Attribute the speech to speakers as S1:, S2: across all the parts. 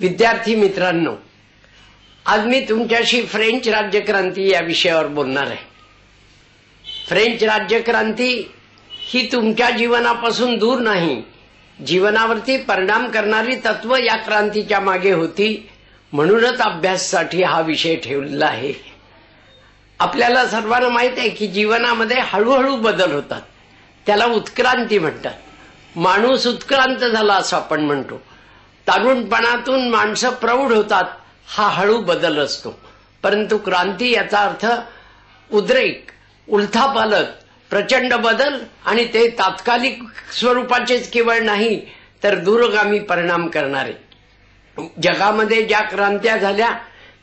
S1: विद्यार्थी मित्रांनो आज मी तुमच्याशी फ्रेंच राज्यक्रांती या विषयावर बोलणार आहे. फ्रेंच राज्यक्रांती ही तुमच्या जीवनापासून दूर नाही जीवनावरती परिणाम करणारी तत्व या क्रांतीच्या मागे होती म्हणूनच अभ्यासासाठी हा विषय ठेवलेला आहे. आपल्याला सर्वांना माहीत आहे की जीवनामध्ये हळूहळू बदल होतात. त्याला उत्क्रांती म्हणतात. माणूस उत्क्रांत झाला असं आपण म्हणतो. तारुणपणातून माणसं प्रौढ होतात हा हळू बदल असतो. परंतु क्रांती याचा अर्थ उद्रेक उलथापालत प्रचंड बदल आणि ते तात्कालिक स्वरूपाचेच केवळ नाही तर दूरगामी परिणाम करणारे. जगामध्ये ज्या क्रांत्या झाल्या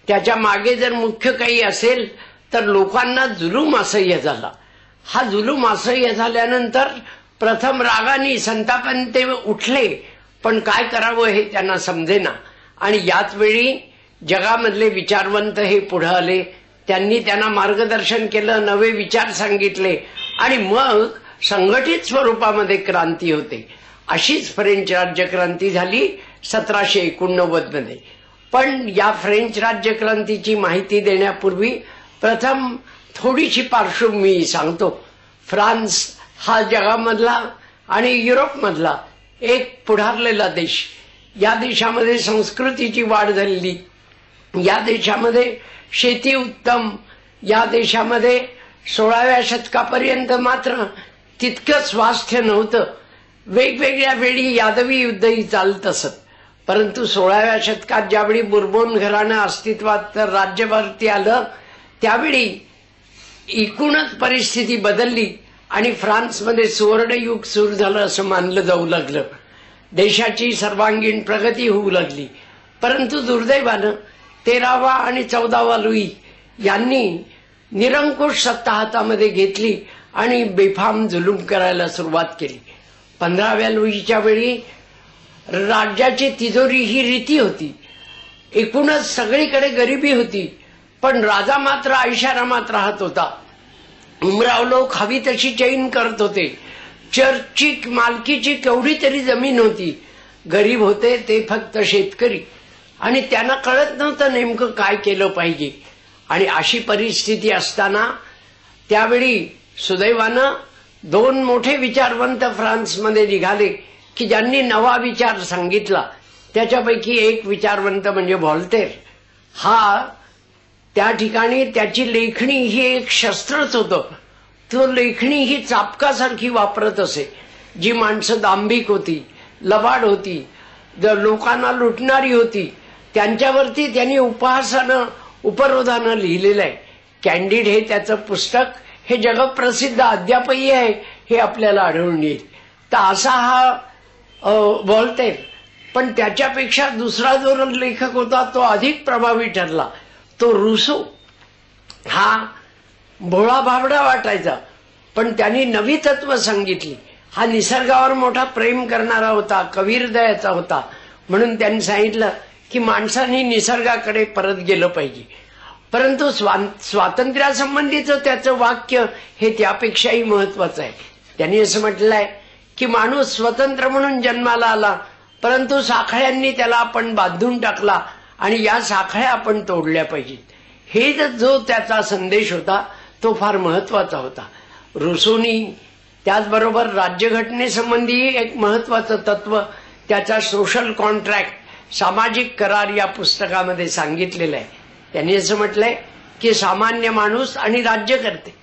S1: त्याच्यामागे जर मुख्य काही असेल तर लोकांना जुलूम असह्य झाला. हा जुलूम असह्य झाल्यानंतर प्रथम रागाने संतापाने ते उठले पण काय करावं हे त्यांना समजेना. आणि याच वेळी जगामधले विचारवंत हे पुढे आले. त्यांनी त्यांना मार्गदर्शन केलं नवे विचार सांगितले. आणि मग संघटित स्वरूपामध्ये क्रांती होते. अशीच फ्रेंच राज्यक्रांती झाली सतराशे एकोणनव्वदमध्ये पण या फ्रेंच राज्यक्रांतीची माहिती देण्यापूर्वी प्रथम थोडीशी पार्श्वभूमी सांगतो. फ्रान्स हा जगामधला आणि युरोपमधला एक पुढारलेला देश. या देशामध्ये संस्कृतीची वाढ झालेली. या देशामध्ये शेती उत्तम. या देशामध्ये सोळाव्या शतकापर्यंत मात्र तितकं स्वास्थ्य नव्हतं. वेगवेगळ्या वेळी यादवी युद्धही चालत असत. परंतु सोळाव्या शतकात ज्यावेळी बुरबोन घराणं अस्तित्वात राज्यभरती आलं त्यावेळी एकूणच परिस्थिती बदलली. आणि फ्रान्समध्ये सुवर्णयुग सुरू झालं असं मानलं जाऊ लागलं. देशाची सर्वांगीण प्रगती होऊ लागली. परंतु दुर्दैवानं तेरावा आणि चौदावा लुई यांनी निरंकुश सत्ता हातामध्ये घेतली आणि बेफाम जुलूम करायला सुरुवात केली. पंधराव्या लुईच्या वेळी राज्याची तिजोरी ही रीती होती. एकूणच सगळीकडे गरिबी होती पण राजा मात्र ऐशारामात राहत होता. उमराव लोक हवी तशी चैन करत होते. चर्चची मालकीची केवढी तरी जमीन होती. गरीब होते ते फक्त शेतकरी. आणि त्यांना कळत नव्हतं नेमकं काय केलं पाहिजे. आणि अशी परिस्थिती असताना त्यावेळी सुदैवानं दोन मोठे विचारवंत फ्रान्समध्ये निघाले की ज्यांनी नवा विचार सांगितला त्याच्यापैकी एक विचारवंत म्हणजे व्हॉल्टेर. हा त्या ठिकाणी त्याची लेखणी ही एक शस्त्रच होतं. तो लेखणी ही चापकासारखी वापरत असे. जी माणसं दांभिक होती लबाड होती लोकांना लुटणारी होती त्यांच्यावरती त्यांनी उपहासानं उपरोधानं लिहिलेलं आहे. कॅन्डिड हे त्याचं पुस्तक हे जगप्रसिद्ध अद्यापही आहे हे आपल्याला आढळून येईल. तर असा हा बोलते पण त्याच्यापेक्षा दुसरा जो लेखक होता तो अधिक प्रभावी ठरला. तो रुसो. हा भोळा भाबडा वाटायचा. पण त्यांनी नवी तत्व सांगितली. हा निसर्गावर मोठा प्रेम करणारा होता कवीरदयाचा होता. म्हणून त्यांनी सांगितलं की माणसाने निसर्गाकडे परत गेलं पाहिजे. परंतु स्वातंत्र्यासंबंधीचं त्याचं वाक्य हे त्यापेक्षाही महत्वाचं आहे. त्यांनी असं म्हटलंय की माणूस स्वतंत्र म्हणून जन्माला आला परंतु साखळ्यांनी त्याला आपण बांधून टाकला आणि या साखळ्या आपण तोडल्या पाहिजेत. हे जो त्याचा संदेश होता तो फार महत्त्वाचा होता. रुसोनी त्याचबरोबर राज्यघटनेसंबंधी एक महत्वाचं तत्व त्याचा सोशल कॉन्ट्रॅक्ट सामाजिक करार या पुस्तकामध्ये सांगितलेलं आहे. त्यांनी असं म्हटलंय की सामान्य माणूस आणि राज्यकर्ते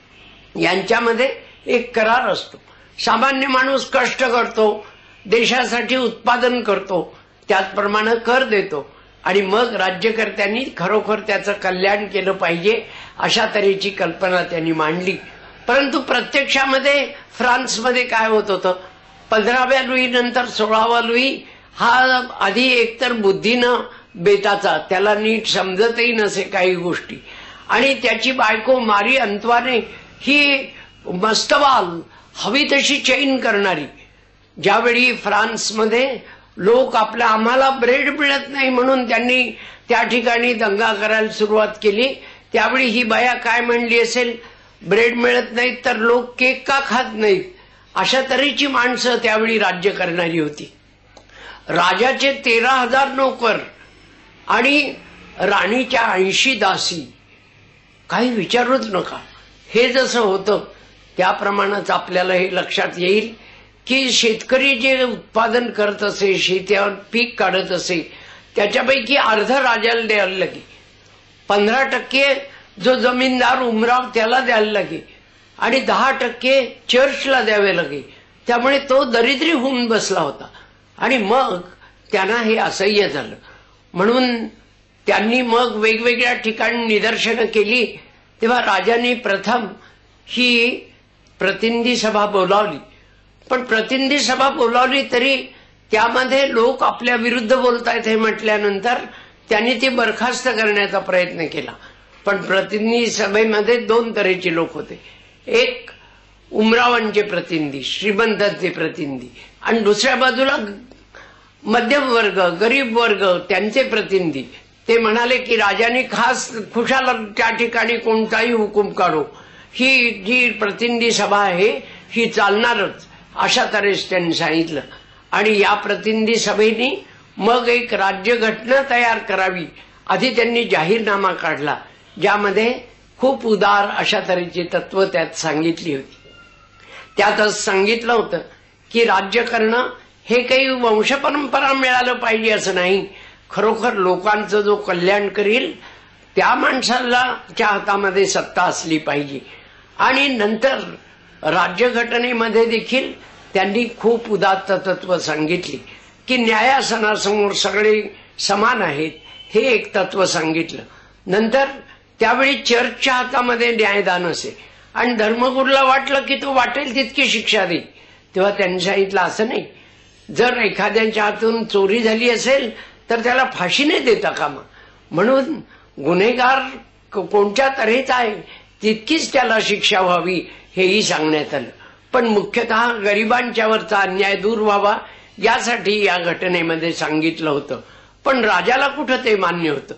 S1: यांच्यामध्ये एक करार असतो. सामान्य माणूस कष्ट करतो देशासाठी उत्पादन करतो त्याचप्रमाणे कर देतो. आणि मग राज्यकर्त्यांनी खरोखर त्याचं कल्याण केलं पाहिजे अशा तऱ्हेची कल्पना त्यांनी मांडली. परंतु प्रत्यक्षामध्ये फ्रान्समध्ये काय होत होतं? पंधराव्या लुई नंतर सोळावा लुई हा आधी एकतर बुद्धीनं बेताचा त्याला नीट समजतही नसे काही गोष्टी. आणि त्याची बायको मारी अंतवाने ही मस्तवाल हवी तशी चैन करणारी. ज्यावेळी फ्रान्समध्ये लोक आपला आम्हाला ब्रेड मिळत नाही म्हणून त्यांनी त्या ठिकाणी दंगा करायला सुरुवात केली. त्यावेळी ही बाया काय म्हणली असेल? ब्रेड मिळत नाहीत तर लोक केक का खात नाहीत? अशा तऱ्हेची माणसं त्यावेळी राज्य करणारी होती. राजाचे तेरा हजार नोकर आणि राणीच्या ऐंशी दासी. काही विचारूच नका. हे जसं होतं त्याप्रमाणेच आपल्याला हे लक्षात येईल. की शेतकरी जे उत्पादन करत असे शेतीवर पीक काढत असे त्याच्यापैकी अर्ध राजाला द्यायला लागे. पंधरा टक्के जो जमीनदार उमराव त्याला द्यायला लागे. आणि दहा टक्के चर्चला द्यावे लागे. त्यामुळे तो दरिद्री होऊन बसला होता. आणि मग त्यांना हे असह्य झालं. म्हणून त्यांनी मग वेगवेगळ्या ठिकाणी निदर्शनं केली. तेव्हा राजांनी प्रथम ही प्रतिनिधी सभा बोलावली. पण प्रतिनिधी सभा बोलावली तरी त्यामध्ये लोक आपल्या विरुद्ध बोलतायत हे म्हटल्यानंतर त्यांनी ती बरखास्त करण्याचा प्रयत्न केला. पण प्रतिनिधी सभेमध्ये दोन तऱ्हेचे लोक होते. एक उमरावांचे प्रतिनिधी श्रीमंतांचे प्रतिनिधी आणि दुसऱ्या बाजूला मध्यम वर्ग गरीब वर्ग त्यांचे प्रतिनिधी. ते म्हणाले की राजाने खास खुशाल त्या ठिकाणी कोणताही हुकूम काढू. ही जी प्रतिनिधी सभा आहे ही चालणारच. अशा तऱ्हेस त्यांनी सांगितलं. आणि या प्रतिनिधी सभेनी मग एक राज्यघटना तयार करावी आधी त्यांनी जाहीरनामा काढला ज्यामध्ये खूप उदार अशा तऱ्हेची तत्व त्यात सांगितली होती. त्यातच सांगितलं होतं की राज्य करणं हे काही वंशपरंपरा मिळालं पाहिजे असं नाही. खरोखर लोकांचं जो कल्याण करील त्या माणसाला च्या हातामध्ये सत्ता असली पाहिजे. आणि नंतर राज्यघटनेमध्ये देखील त्यांनी खूप उदात्त तत्व सांगितली की न्यायासनासमोर सगळे समान आहेत हे एक तत्व सांगितलं. नंतर त्यावेळी चर्चच्या हातामध्ये न्यायदान असे. आणि धर्मगुरूला वाटलं की तो वाटेल तितकी शिक्षा देईल. तेव्हा त्यांनी सांगितलं असं नाही. जर एखाद्याच्या हातून चोरी झाली असेल तर त्याला फाशी नाही देता कामा. म्हणून गुन्हेगार कोणत्या तऱ्हेचा आहे तितकीच त्याला शिक्षा व्हावी हेही सांगण्यात आलं. पण मुख्यतः गरिबांच्यावरचा अन्याय दूर व्हावा यासाठी या घटनेमध्ये सांगितलं होतं. पण राजाला कुठं ते मान्य होतं?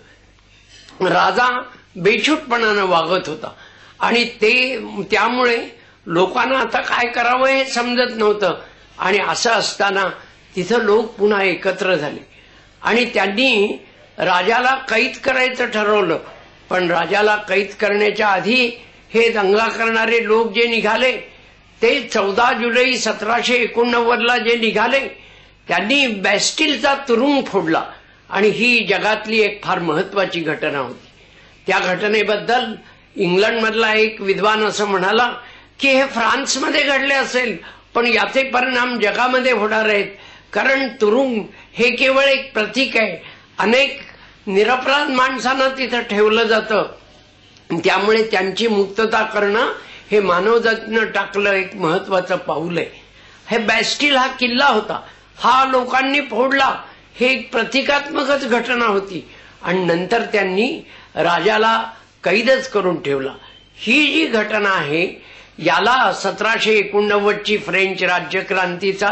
S1: राजा बेछूटपणानं वागत होता. आणि ते त्यामुळे लोकांना आता काय करावं हे समजत नव्हतं. आणि असं असताना तिथं लोक पुन्हा एकत्र झाले. आणि त्यांनी राजाला कैद करायचं ठरवलं. पण राजाला कैद करण्याच्या आधी हे दंगा करणारे लोक जे निघाले ते चौदा जुलै सतराशे एकोणनव्वदला जे निघाले त्यांनी बॅस्टिलचा तुरुंग फोडला आणि ही जगातली एक फार महत्वाची घटना होती. त्या घटनेबद्दल इंग्लंडमधला एक विद्वान असं म्हणाला की हे फ्रान्समध्ये घडले असेल पण याचे परिणाम जगामध्ये होणार आहेत कारण तुरुंग हे केवळ एक प्रतीक आहे. अनेक निरपराध माणसांना तिथं ठेवलं जातं. त्यामुळे त्यांची मुक्तता करणं हे मानवजातीनं टाकलं एक महत्वाचं पाऊल आहे. हे बॅस्टिल हा किल्ला होता. हा लोकांनी फोडला. हे एक प्रतिकात्मकच घटना होती. आणि नंतर त्यांनी राजाला कैदच करून ठेवला. ही जी घटना आहे याला सतराशे एकोणनव्वदची फ्रेंच राज्यक्रांतीचा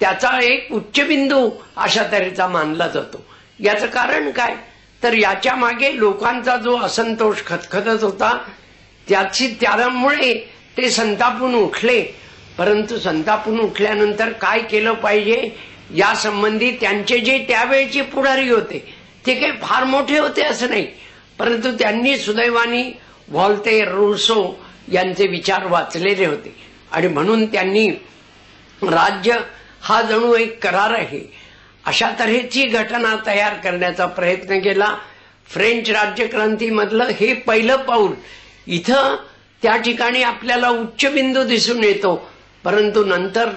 S1: त्याचा एक उच्चबिंदू अशा तऱ्हेचा मानला जातो. याचं कारण काय? तर याच्या मागे लोकांचा जो असंतोष खतखतत होता त्याची त्यामुळे ते संतापून उठले. परंतु संतापून उठल्यानंतर काय केलं पाहिजे या संबंधी त्यांचे जे त्यावेळेचे पुढारी होते ते काही फार मोठे होते असं नाही. परंतु त्यांनी सुदैवानी व्हॉल्टे रुसो यांचे विचार वाचलेले होते. आणि म्हणून त्यांनी राज्य हा जणू एक करार आहे. अशा तऱ्हेची घटना तयार करण्याचा प्रयत्न केला. फ्रेंच राज्यक्रांतीमधलं हे पहिलं पाऊल. इथं त्या ठिकाणी आपल्याला उच्चबिंदू दिसून येतो. परंतु नंतर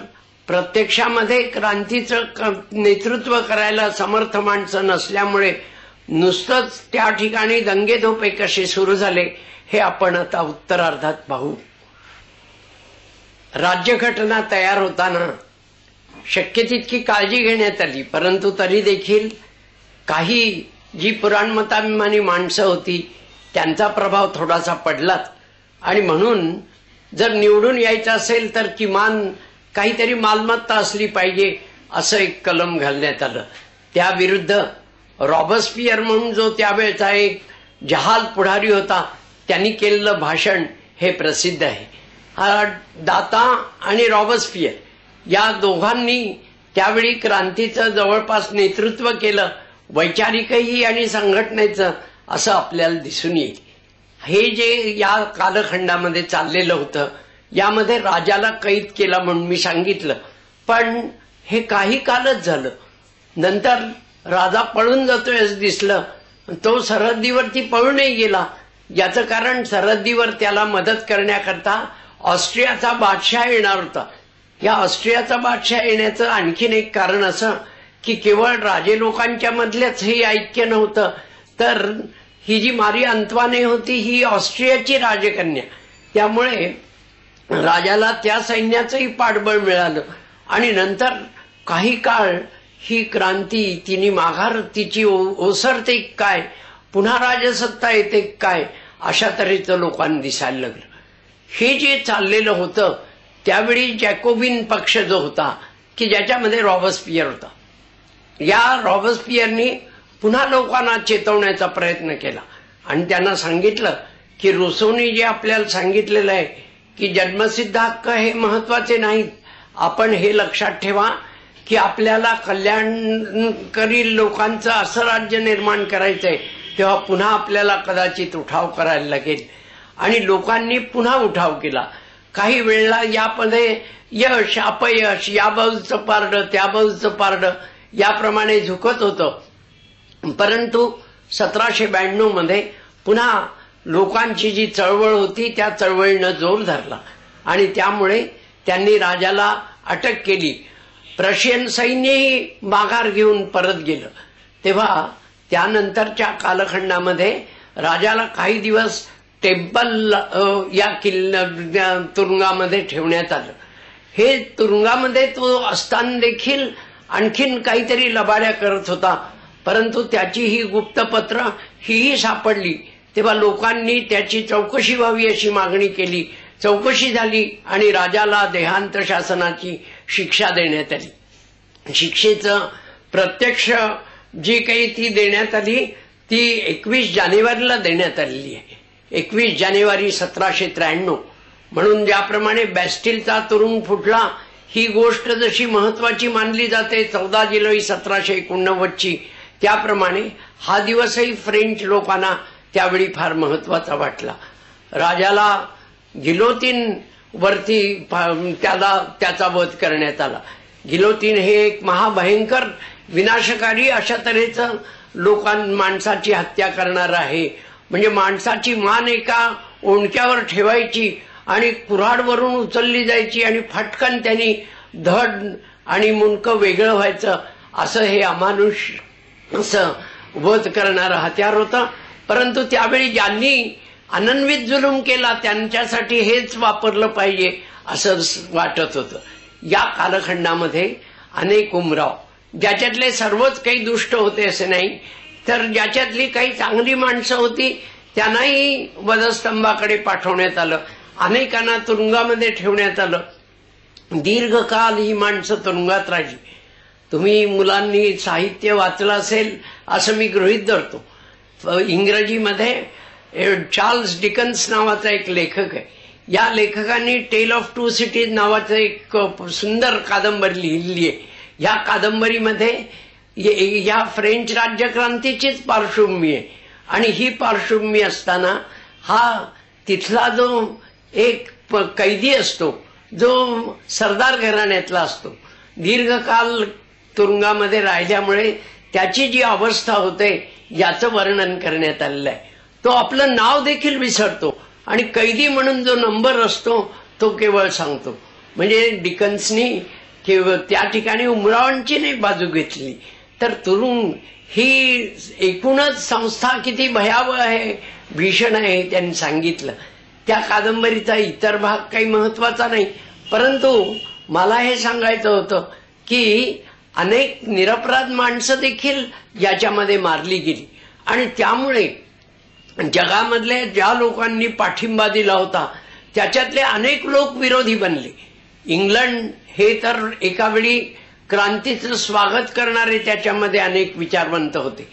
S1: प्रत्यक्षामध्ये क्रांतीचं नेतृत्व करायला समर्थ माणसं नसल्यामुळे नुसतंच त्या ठिकाणी दंगेधोपे कसे सुरू झाले हे आपण आता उत्तरार्धात पाहू. राज्यघटना तयार होताना शक्य तितकी काळजी घेण्यात आली परंतु तरी देखील काही जी पुराणमताभिमानी माणसं होती त्यांचा प्रभाव थोडासा पडलाच आणि म्हणून जर निवडून यायचं असेल तर किमान काहीतरी मालमत्ता असली पाहिजे असं एक कलम घालण्यात आलं. त्याविरुद्ध रॉबस्पियर म्हणून जो त्यावेळेचा एक जहाल पुढारी होता त्यांनी केलेलं भाषण हे प्रसिद्ध आहे. हा दाता आणि रॉबस्पियर. या दोघांनी त्यावेळी क्रांतीचं जवळपास नेतृत्व केलं वैचारिकही आणि संघटनेचं असं आपल्याला दिसून येईल. हे जे या कालखंडामध्ये चाललेलं होतं यामध्ये राजाला कैद केला म्हणून मी सांगितलं. पण हे काही कालच झालं. नंतर राजा पळून जातोय असं दिसलं तो सरहद्दीवरती पळूनही गेला. याचं कारण सरहद्दीवर त्याला मदत करण्याकरता ऑस्ट्रियाचा बादशाह येणार होता. या ऑस्ट्रियाचा बादशाह येण्याचं आणखीन एक कारण असं की केवळ राजे लोकांच्या मधलेच हे ऐक्य नव्हतं. तर ही जी मारी अंतवाने होती ही ऑस्ट्रियाची राजकन्या. त्यामुळे राजाला त्या सैन्याचंही पाठबळ मिळालं. आणि नंतर काही काळ ही क्रांती तिने माघार तिची ओसरते काय? पुन्हा राजसत्ता येते काय? अशा तऱ्हेचं लोकांना दिसायला लागलं. हे जे चाललेलं होतं त्यावेळी जॅकोबिन पक्ष जो होता की ज्याच्यामध्ये रॉबर्सपियर होता. या रॉबर्सपियरनी पुन्हा लोकांना चेतवण्याचा प्रयत्न केला. आणि त्यांना सांगितलं की रुसोनी जे आपल्याला सांगितलेलं आहे की जन्मसिद्ध हक्क हे महत्त्वाचे नाहीत. आपण हे लक्षात ठेवा की आपल्याला कल्याणकरी लोकांचं असं राज्य निर्माण करायचंय तेव्हा पुन्हा आपल्याला कदाचित उठाव करायला लागेल. आणि लोकांनी पुन्हा उठाव केला. काही वेळेला यामध्ये यश अपयश या बाजूचं पारडं त्या बाजूचं पारडं याप्रमाणे झुकत होतं. परंतु सतराशे ब्याण्णवमध्ये पुन्हा लोकांची जी चळवळ होती त्या चळवळीनं जोर धरला. आणि त्यामुळे त्यांनी राजाला अटक केली. प्रशियन सैन्यही माघार घेऊन परत गेलं. तेव्हा त्यानंतरच्या कालखंडामध्ये राजाला काही दिवस टेम्पल या किल्ल्या तुरुंगामध्ये ठेवण्यात आलं. हे तुरुंगामध्ये तो असताना देखील आणखीन काहीतरी लबाड्या करत होता परंतु त्याची ही गुप्तपत्र हीही सापडली. तेव्हा लोकांनी त्याची चौकशी व्हावी अशी मागणी केली. चौकशी झाली आणि राजाला देहांत शासनाची शिक्षा देण्यात आली. शिक्षेचं प्रत्यक्ष जी काही ती देण्यात आली ती एकवीस जानेवारीला देण्यात आलेली आहे. एकवीस जानेवारी सतराशे त्र्याण्णव. म्हणून ज्याप्रमाणे बॅस्टिलचा तुरुंग फुटला ही गोष्ट जशी महत्वाची मानली जाते चौदा जुलै सतराशे एकोणनव्वदची. त्याप्रमाणे हा दिवसही फ्रेंच लोकांना त्यावेळी फार महत्त्वाचा वाटला. राजाला गिलोतीन वरती त्याला त्याचा वध करण्यात आला. गिलोतीन हे एक महाभयंकर विनाशकारी अशा तऱ्हेचं लोकां माणसाची हत्या करणार आहे. म्हणजे माणसाची मान एका ओणक्यावर ठेवायची आणि कुऱ्हाडवरून उचलली जायची आणि फटकन त्यांनी धड आणि मुंडकं वेगळं व्हायचं असं हे अमानुष असं वध करणारं हत्यार होतं. परंतु त्यावेळी ज्यांनी अनन्वित जुलूम केला त्यांच्यासाठी हेच वापरलं पाहिजे असं वाटत होतं. या कालखंडामध्ये अनेक उमराव ज्याच्यातले सर्वच काही दुष्ट होते असे नाही तर ज्याच्यातली काही चांगली माणसं होती त्यांनाही वधस्तंभाकडे पाठवण्यात आलं. अनेकांना तुरुंगामध्ये ठेवण्यात आलं. दीर्घकाल ही माणसं तुरुंगात राहिली. तुम्ही मुलांनी साहित्य वाचलं असेल असं मी गृहीत धरतो. इंग्रजीमध्ये चार्ल्स डिकन्स नावाचा एक लेखक आहे. या लेखकांनी टेल ऑफ टू सिटीज नावाचं एक सुंदर कादंबरी लिहिली आहे. या कादंबरीमध्ये या फ्रेंच राज्यक्रांतीचीच पार्श्वभूमी आहे. आणि ही पार्श्वभूमी असताना हा तिथला जो एक कैदी असतो जो सरदार घराण्यातला असतो दीर्घकाल तुरुंगामध्ये राहिल्यामुळे त्याची जी अवस्था होते याचं वर्णन करण्यात आलेलं आहे. तो आपलं नाव देखील विसरतो आणि कैदी म्हणून जो नंबर असतो तो केवळ सांगतो. म्हणजे डिकन्सनी केवळ त्या ठिकाणी उमरावांची नाही बाजू घेतली. तर तुरुंग ही एकूणच संस्था किती भयावह आहे भीषण आहे त्यांनी सांगितलं. त्या कादंबरीचा इतर भाग काही महत्त्वाचा नाही. परंतु मला हे सांगायचं होतं की अनेक निरपराध माणसं देखील याच्यामध्ये मारली गेली. आणि त्यामुळे जगामधले ज्या लोकांनी पाठिंबा दिला होता त्याच्यातले अनेक लोक विरोधी बनले. इंग्लंड हे तर एकावेळी क्रांतीचं स्वागत करणारे त्याच्यामध्ये अनेक विचारवंत होते.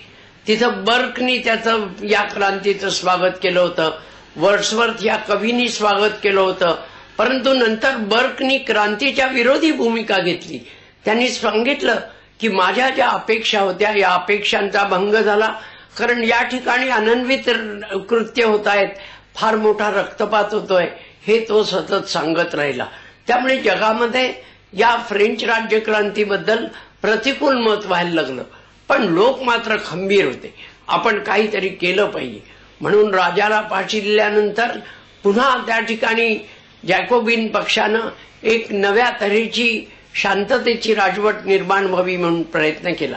S1: तिथं बर्कनी त्याचं या क्रांतीचं स्वागत केलं होतं. वर्ड्सवर्थ या कवीनी स्वागत केलं होतं. परंतु नंतर बर्कनी क्रांतीच्या विरोधी भूमिका घेतली. त्यांनी सांगितलं की माझ्या ज्या अपेक्षा होत्या या अपेक्षांचा भंग झाला. कारण या ठिकाणी अनन्वित कृत्य होत आहेत. फार मोठा रक्तपात होतोय. हे तो सतत सांगत राहिला. त्यामुळे जगामध्ये या फ्रेंच राज्यक्रांतीबद्दल प्रतिकूल मत व्हायला लागलं. पण लोक मात्र खंबीर होते. आपण काहीतरी केलं पाहिजे. म्हणून राजाला फाशी दिल्यानंतर पुन्हा त्या ठिकाणी जॅकोबिन पक्षानं एक नव्या तऱ्हेची शांततेची राजवट निर्माण व्हावी म्हणून प्रयत्न केला.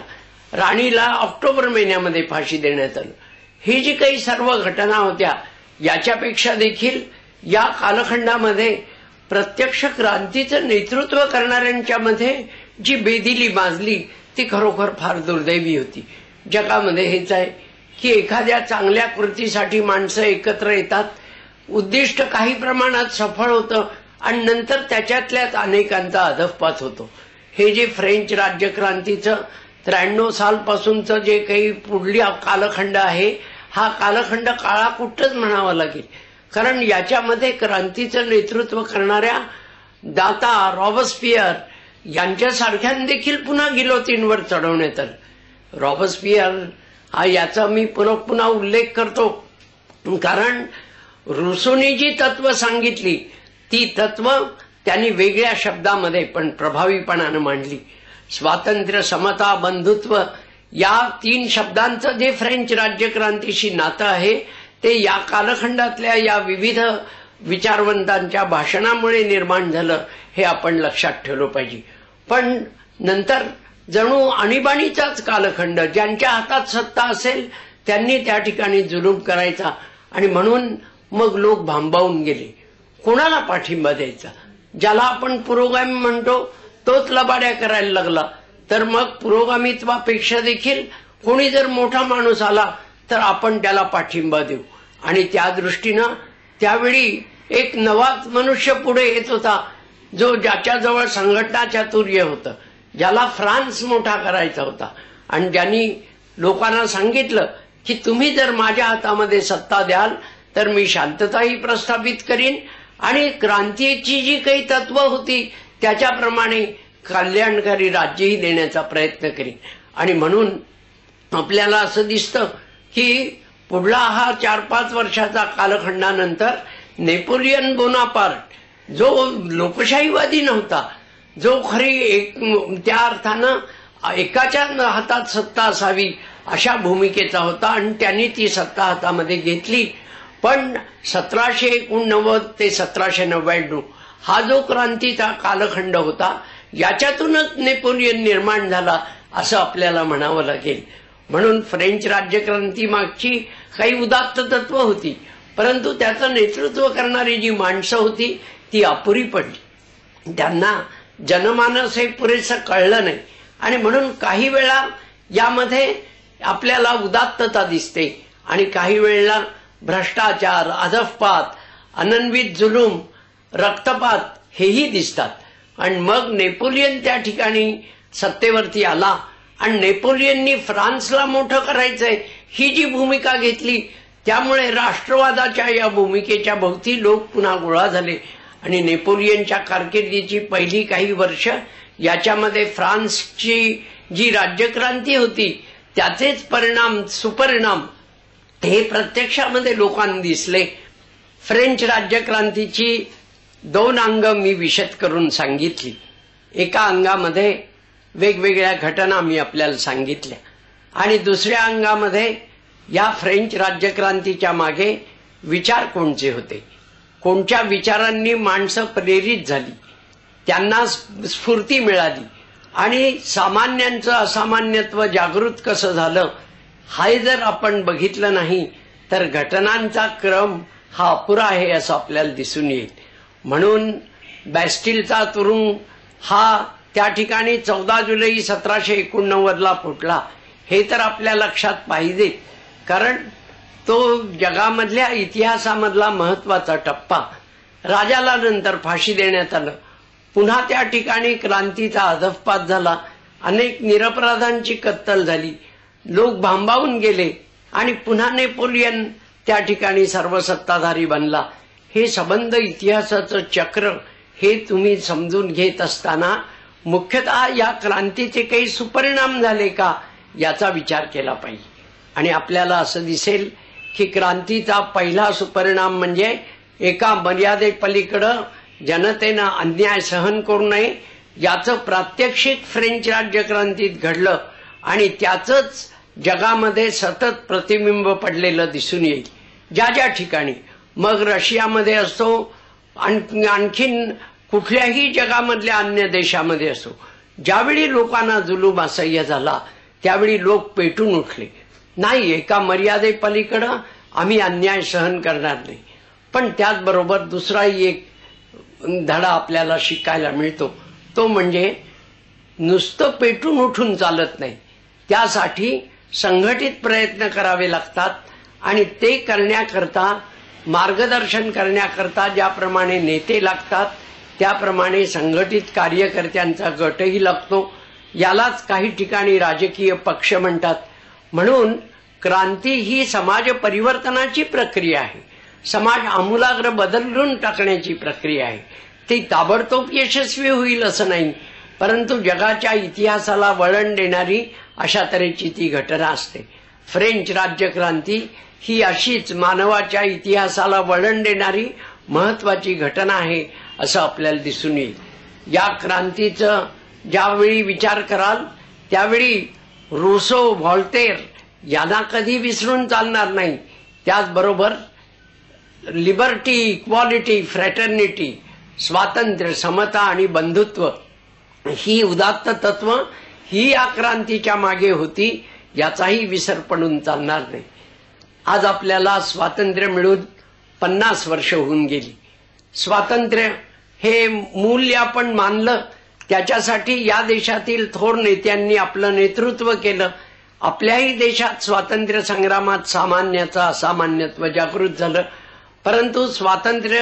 S1: राणीला ऑक्टोबर महिन्यामध्ये फाशी देण्यात आलं. ही जी काही सर्व घटना होत्या याच्यापेक्षा देखील या कालखंडामध्ये प्रत्यक्ष क्रांतीचं नेतृत्व करणाऱ्यांच्या मध्ये जी बेदिली माजली ती खरोखर फार दुर्दैवी होती. जगामध्ये हेच आहे की एखाद्या चांगल्या कृतीसाठी माणसं एकत्र येतात. उद्दिष्ट काही प्रमाणात सफळ होतं आणि नंतर त्याच्यातल्याच अनेकांचा अधपात होतो. हे जे फ्रेंच राज्यक्रांतीचं त्र्याण्णव सालपासूनचं जे काही पुढली कालखंड आहे हा कालखंड काळाकुट्टच म्हणावा लागेल. कारण याच्यामध्ये क्रांतीचं नेतृत्व करणाऱ्या दाता रॉबस्पियर यांच्यासारख्या देखील पुन्हा गिलोतीनवर चढवण्यात आलं रॉबस्पियर हा याचा मी पुन्हा पुन्हा उल्लेख करतो. कारण रुसोनी जी तत्व सांगितली ती तत्व त्यांनी वेगळ्या शब्दामध्ये पण प्रभावीपणानं मांडली. स्वातंत्र्य समता बंधुत्व या तीन शब्दांचं जे फ्रेंच राज्यक्रांतीशी नातं आहे ते या कालखंडातल्या या विविध विचारवंतांच्या भाषणामुळे निर्माण झालं हे आपण लक्षात ठेवलं पाहिजे. पण नंतर जणू आणीबाणीचाच कालखंड ज्यांच्या हातात सत्ता असेल त्यांनी त्या ठिकाणी जुलूम करायचा आणि म्हणून मग लोक भांबावून गेले. कोणाला पाठिंबा द्यायचा? ज्याला आपण पुरोगामी म्हणतो तोच लबाड्या करायला लागला. तर मग पुरोगामित्वापेक्षा देखील कोणी जर मोठा माणूस आला तर आपण त्याला पाठिंबा देऊ. आणि त्या दृष्टीनं त्यावेळी एक नवाच मनुष्य पुढे येत होता जो ज्याच्याजवळ संघटना चातुर्य होतं ज्याला फ्रान्स मोठा करायचा होता. आणि ज्यांनी लोकांना सांगितलं की तुम्ही जर माझ्या हातामध्ये सत्ता द्याल तर मी शांतताही प्रस्थापित करीन आणि क्रांतीची जी काही तत्व होती त्याच्याप्रमाणे कल्याणकारी राज्यही देण्याचा प्रयत्न करीन. आणि म्हणून आपल्याला असं दिसतं की पुढला हा चार पाच वर्षाचा कालखंडानंतर नेपोलियन बोनापार्ट जो लोकशाहीवादी नव्हता जो खरी एक त्या अर्थानं एकाच्या हातात सत्ता असावी अशा भूमिकेचा होता आणि त्यांनी ती सत्ता हातामध्ये घेतली. पण सतराशे एकोणनव्वद ते सतराशे नव्याण्णव हा जो क्रांतीचा कालखंड होता याच्यातूनच नेपोलियन निर्माण झाला असं आपल्याला म्हणावं लागेल. म्हणून फ्रेंच राज्यक्रांती मागची काही उदात्त तत्व होती. परंतु त्याचं नेतृत्व करणारी जी माणसं होती ती अपुरी पडली. त्यांना जनमानस हे पुरेसं कळलं नाही. आणि म्हणून काही वेळा यामध्ये आपल्याला उदात्तता दिसते. आणि काही वेळेला भ्रष्टाचार अधफपात अनन्वित जुलूम रक्तपात हेही दिसतात. आणि मग नेपोलियन त्या ठिकाणी सत्तेवरती आला. आणि नेपोलियननी फ्रान्सला मोठं करायचंय. ही जी भूमिका घेतली त्यामुळे राष्ट्रवादाच्या या भूमिकेच्या भोवती लोक पुन्हा गोळा झाले. आणि नेपोलियनच्या कारकिर्दीची पहिली काही वर्ष याच्यामध्ये फ्रान्सची जी राज्यक्रांती होती त्याचेच परिणाम सुपरिणाम हे प्रत्यक्षामध्ये लोकांना दिसले. फ्रेंच राज्यक्रांतीची दोन अंग मी विशद करून सांगितली. एका अंगामध्ये वेगवेगळ्या घटना मी आपल्याला सांगितल्या. आणि दुसऱ्या अंगामध्ये या फ्रेंच राज्यक्रांतीच्या मागे विचार कोणचे होते? कोणत्या विचारांनी माणसं प्रेरित झाली? त्यांना स्फूर्ती मिळाली. आणि सामान्यांचं असामान्यत्व जागृत कसं झालं हे जर आपण बघितलं नाही तर घटनांचा क्रम हा अपुरा आहे असं आपल्याला दिसून येईल. म्हणून बॅस्टिलचा तुरुंग हा त्या ठिकाणी चौदा जुलै सतराशे एकोणनव्वदला फुटला. हे तर आपल्या लक्षात पाहिजे. कारण तो जगामधल्या इतिहासामधला महत्त्वाचा टप्पा. राजाला नंतर फाशी देण्यात आलं. पुन्हा त्या ठिकाणी क्रांतीचा अधपात झाला. अनेक निरपराधांची कत्तल झाली. लोक भांबावून गेले आणि पुन्हा नेपोलियन त्या ठिकाणी सर्वसत्ताधारी बनला. हे संबंध इतिहासाचं चक्र हे तुम्ही समजून घेत असताना मुख्यतः या क्रांतीचे काही सुपरिणाम झाले का? याचा विचार केला पाहिजे. आणि आपल्याला असं दिसेल की क्रांतीचा पहिला सुपरिणाम म्हणजे एका मर्यादेपलीकडं जनतेनं अन्याय सहन करू नये याचं प्रात्यक्षिक फ्रेंच राज्यक्रांतीत घडलं आणि त्याचंच जगामध्ये सतत प्रतिबिंब पडलेलं दिसून येईल. ज्या ज्या ठिकाणी मग रशियामध्ये असो आणखीन कुठल्याही जगामधल्या अन्य देशामध्ये असो ज्यावेळी लोकांना जुलूम असह्य झाला त्यावेळी लोक पेटून उठले. नाही एका मर्यादेपलीकडं आम्ही अन्याय सहन करणार नाही. पण त्याचबरोबर दुसराही एक धडा आपल्याला शिकायला मिळतो. तो म्हणजे नुसतं पेटून उठून चालत नाही. त्यासाठी संघटित प्रयत्न करावे लागतात आणि ते करण्याकरता मार्गदर्शन करण्याकरता ज्याप्रमाणे नेते लागतात त्याप्रमाणे संघटित कार्यकर्त्यांचा गटही लागतो. यालाच काही ठिकाणी राजकीय पक्ष म्हणतात. म्हणून क्रांती ही समाज परिवर्तनाची प्रक्रिया आहे. समाज आमूलाग्र बदलून टाकण्याची प्रक्रिया आहे. ती ताबडतोब यशस्वी होईल असं नाही परंतु जगाच्या इतिहासाला वळण देणारी अशा तऱ्हेची ती घटना असते. फ्रेंच राज्यक्रांती ही अशीच मानवाच्या इतिहासाला वळण देणारी महत्वाची घटना आहे असं आपल्याला दिसून येईल. या क्रांतीचं ज्यावेळी विचार कराल त्यावेळी रुसो व्हॉल्टेर यांना कधी विसरून चालणार नाही. त्याचबरोबर लिबर्टी इक्वालिटी फ्रॅटर्निटी स्वातंत्र्य समता आणि बंधुत्व ही उदात्त तत्व ही या क्रांतीच्या मागे होती याचाही विसर पडून चालणार नाही. आज आपल्याला स्वातंत्र्य मिळून पन्नास वर्ष होऊन गेली. स्वातंत्र्य हे मूल्य आपण मानलं त्याच्यासाठी या देशातील थोर नेत्यांनी आपलं नेतृत्व केलं. आपल्याही देशात स्वातंत्र्य संग्रामात सामान्याचं असामान्यत्व जागृत झालं. परंतु स्वातंत्र्य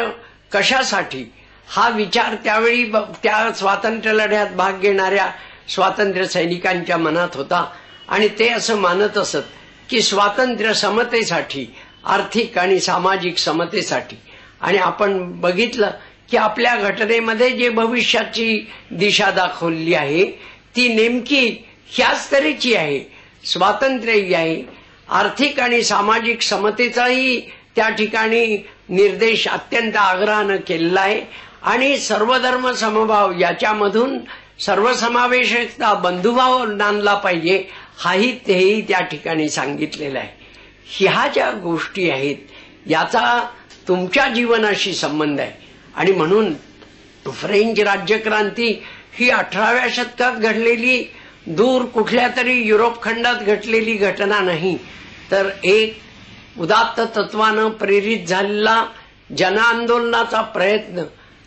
S1: कशासाठी? हा विचार त्यावेळी त्या स्वातंत्र्य लढ्यात भाग घेणाऱ्या स्वातंत्र्य सैनिकांच्या मनात होता. आणि ते असं मानत असत की स्वातंत्र्य समतेसाठी आर्थिक आणि सामाजिक समतेसाठी आणि आपण बघितलं की आपल्या घटनेमध्ये जे भविष्याची दिशा दाखवली आहे ती नेमकी ह्याच तऱ्हेची आहे. स्वातंत्र्यही आहे. आर्थिक आणि सामाजिक समतेचाही त्या ठिकाणी निर्देश अत्यंत आग्रहानं केलेला आहे. आणि सर्वधर्म समभाव याच्यामधून सर्वसमावेशकता बंधुभाव नांदला पाहिजे हाही तेही त्या ठिकाणी सांगितलेलं आहे. ह्या ज्या गोष्टी आहेत याचा तुमच्या जीवनाशी संबंध आहे. आणि म्हणून फ्रेंच राज्यक्रांती ही अठराव्या शतकात घडलेली दूर कुठल्या तरी युरोप खंडात घडलेली घटना नाही. तर एक उदात्त तत्वानं प्रेरित झालेला जनआंदोलनाचा प्रयत्न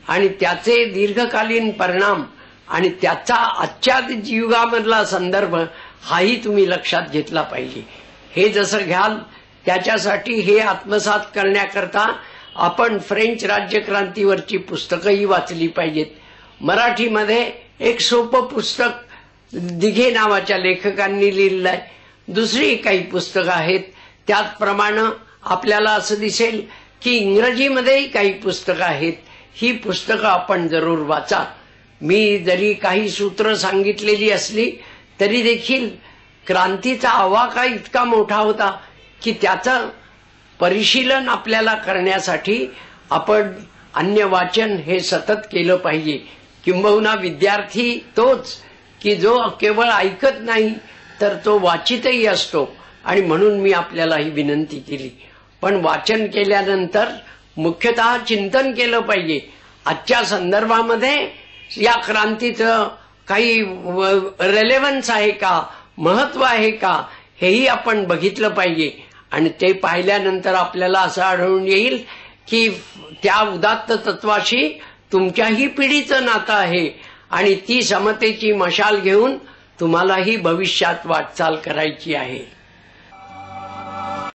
S1: आणि त्याचे दीर्घकालीन परिणाम आणि त्याचा आजच्या युगामधला संदर्भ हाही तुम्ही लक्षात घेतला पाहिजे. हे जसं घ्याल त्याच्यासाठी हे आत्मसात करण्याकरता आपण फ्रेंच राज्यक्रांतीवरची पुस्तकंही वाचली पाहिजेत. मराठीमध्ये एक सोपं पुस्तक दिघे नावाच्या लेखकांनी लिहिलं आहे दुसरी काही पुस्तकं आहेत. त्याचप्रमाणे आपल्याला असं दिसेल की इंग्रजीमध्येही काही पुस्तकं आहेत. ही पुस्तकं आपण जरूर वाचा. मी जरी काही सूत्र सांगितलेली असली तरी देखील क्रांतीचा आवाका इतका मोठा होता की त्याचं परिशीलन आपल्याला करण्यासाठी आपण अन्य वाचन हे सतत केलं पाहिजे. किंबहुना विद्यार्थी तोच की जो केवळ ऐकत नाही तर तो वाचितही असतो. आणि म्हणून मी आपल्याला ही विनंती केली. पण वाचन केल्यानंतर मुख्यतः चिंतन केलं पाहिजे. आजच्या संदर्भामध्ये या क्रांतीचं काही रेलेव्हन्स आहे का? महत्त्व आहे का? हेही आपण बघितलं पाहिजे. आणि ते पाहिल्यानंतर आपल्याला असं आढळून येईल की त्या उदात्त तत्वाशी तुमच्याही पिढीचं नातं आहे आणि ती समतेची मशाल घेऊन तुम्हालाही भविष्यात वाटचाल करायची आहे.